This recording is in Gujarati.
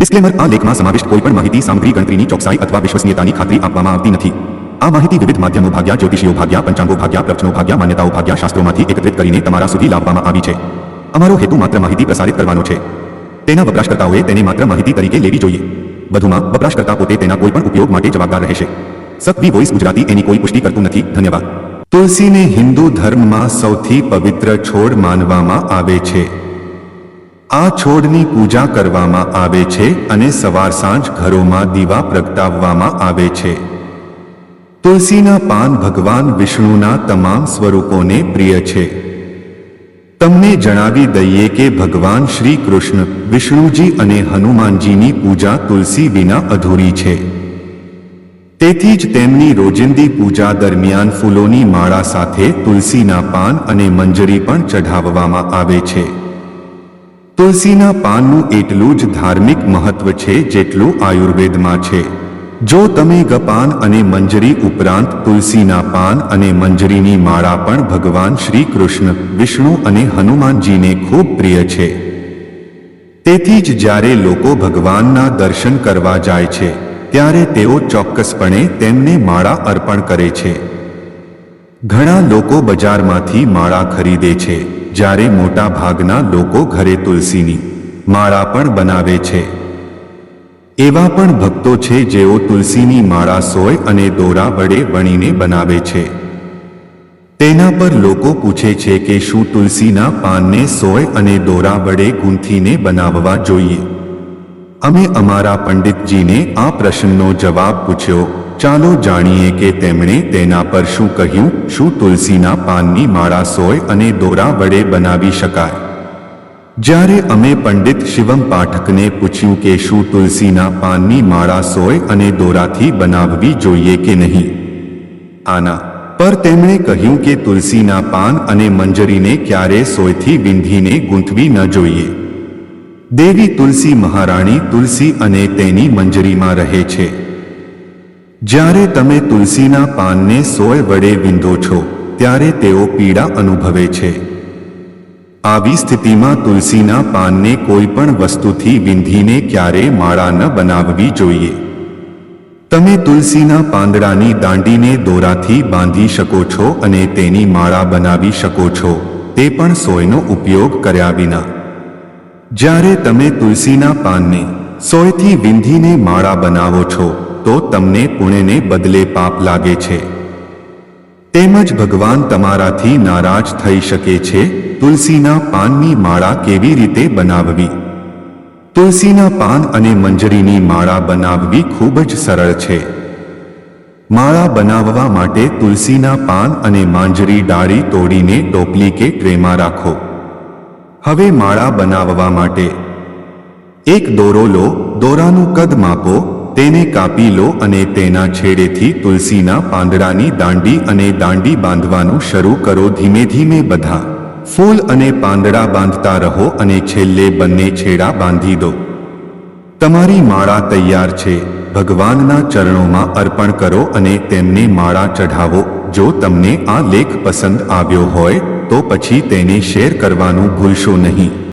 ડિસ્ક્લેમર આ લેખમાં સમાવિષ્ટ કોઈપણ માહિતી, સામગ્રી, ગણતરીની ચોકસાઈ અથવા વિશ્વસનીયતાની ખાતરી આપવામાં આવતી નથી. આ માહિતી વિવિધ માધ્યમો ભાગ્યા, જ્યોતિષીઓ ભાગ્યા, પંચાંગો ભાગ્યા પ્રવચનો ભાગ્યા, માન્યતાઓ ભાગ્યા, શાસ્ત્રોમાંથી એકત્રિત કરીને તમારા સુધી લાવવામાં આવી છે. અમારો હેતુ માત્ર માહિતી પ્રસારિત કરવાનો છે. તેના વપરાશકર્તાઓએ તેને માત્ર માહિતી તરીકે લેવી જોઈએ. વધુમાં, વપરાશકર્તા પોતે તેના કોઈપણ ઉપયોગ માટે જવાબદાર રહેશે. સત્વી વોઇસ ગુજરાતી એની કોઈ પુષ્ટિ કરતું નથી. ધન્યવાદ. તુલસીને હિન્દુ ધર્મમાં સૌથી પવિત્ર છોડ માનવામાં આવે છે. આ છોડની પૂજા કરવામાં આવે છે અને સવાર સાંજ ઘરોમાં દીવા પ્રગટાવવામાં આવે છે. તુલસીના પાન ભગવાન વિષ્ણુના તમામ સ્વરૂપોને પ્રિય છે. તમને જણાવી દઈએ કે ભગવાન શ્રી કૃષ્ણ, વિષ્ણુજી અને હનુમાનજીની પૂજા તુલસી વિના અધૂરી છે. તેથી જ તેમની રોજિંદી પૂજા દરમિયાન ફૂલોની માળા સાથે તુલસીના પાન અને મંજરી પણ ચઢાવવામાં આવે છે. તુલસીના પાનનું એટલું જ ધાર્મિક મહત્વ છે જેટલું આયુર્વેદમાં છે. જો તમે ગપાન અને મંજરી ઉપરાંત તુલસીના પાન અને મંજરીની માળા પણ ભગવાન શ્રી કૃષ્ણ વિષ્ણુ અને હનુમાનજીને ખૂબ પ્રિય છે. તેથી જ જ્યારે લોકો ભગવાનના દર્શન કરવા જાય છે, ત્યારે તેઓ ચોક્કસપણે તેમને માળા અર્પણ કરે છે. ઘણા લોકો બજારમાંથી માળા ખરીદે છે. જ્યારે મોટા ભાગના લોકો ઘરે તુલસીની માળા પણ બનાવે છે. એવા પણ ભક્તો છે જેઓ તુલસીની માળા સોય અને દોરા વડે વણીને બનાવે છે. તેના પર લોકો પૂછે છે કે શું તુલસીના પાનને સોય અને દોરા વડે ગૂંથીને બનાવવા જોઈએ? અમે અમારા પંડિતજીને આ પ્રશ્નનો જવાબ પૂછ્યો. ચાલો જાણીએ કે તેમણે તેના પર શું કહ્યું? શું તુલસીના પાનની માળા સોય અને દોરા વડે બનાવી શકાય? જ્યારે અમે પંડિત શિવમ પાઠકને પૂછ્યું કે શું તુલસીના પાનની માળા સોય અને દોરાથી બનાવવી જોઈએ કે નહીં? આના. પર તેમણે કહ્યું કે તુલસીના પાન અને મંજરીને ક્યારે સોયથી વિંધીને ગૂંથવી ન જોઈએ. દેવી તુલસી મહારાણી તુલસી અને તેની મંજરીમાં રહે છે. જ્યારે તમે તુલસીના પાનને સોય વડે વિંધો છો, ત્યારે તેઓ પીડા અનુભવે છે. આવી સ્થિતિમાં તુલસીના પાનને કોઈ પણ વસ્તુથી વિંધીને ક્યારે માળા ન બનાવવી જોઈએ. તમે તુલસીના પાંદડાની દાંડીને દોરાથી બાંધી શકો છો અને તેની માળા બનાવી શકો છો, તે પણ સોયનો ઉપયોગ કર્યા વિના. જ્યારે તમે તુલસીના પાનને સોયથી વિંધીને માળા બનાવો છો તો તમને પુણ્યને બદલે પાપ લાગે છે. તેમજ ભગવાન તમારાથી નારાજ થઈ શકે છે. તુલસીના પાનની માળા કેવી રીતે બનાવવી? તુલસીના પાન અને મંજરીની માળા બનાવવી ખૂબ જ સરળ છે. માળા બનાવવા માટે તુલસીના પાન અને માંજરી ડાળી તોડીને ટોપલી કે ટ્રેમાં રાખો. હવે માળા બનાવવા માટે એક દોરો લો, દોરાનું કદ માપો તેને કાપી લો અને તેના છેડેથી તુલસીના પાંદડાની દાંડી અને દાંડી બાંધવાનું શરૂ કરો ધીમે ધીમે બધા. ફૂલ અને પાંદડા બાંધતા રહો અને છેલ્લે બંને છેડા બાંધી દો. તમારી માળા તૈયાર છે. ભગવાનના ચરણોમાં અર્પણ કરો અને તેમને માળા ચઢાવો. જો તમને આ લેખ પસંદ આવ્યો હોય, તો પછી તેને શેર કરવાનું ભૂલશો નહીં.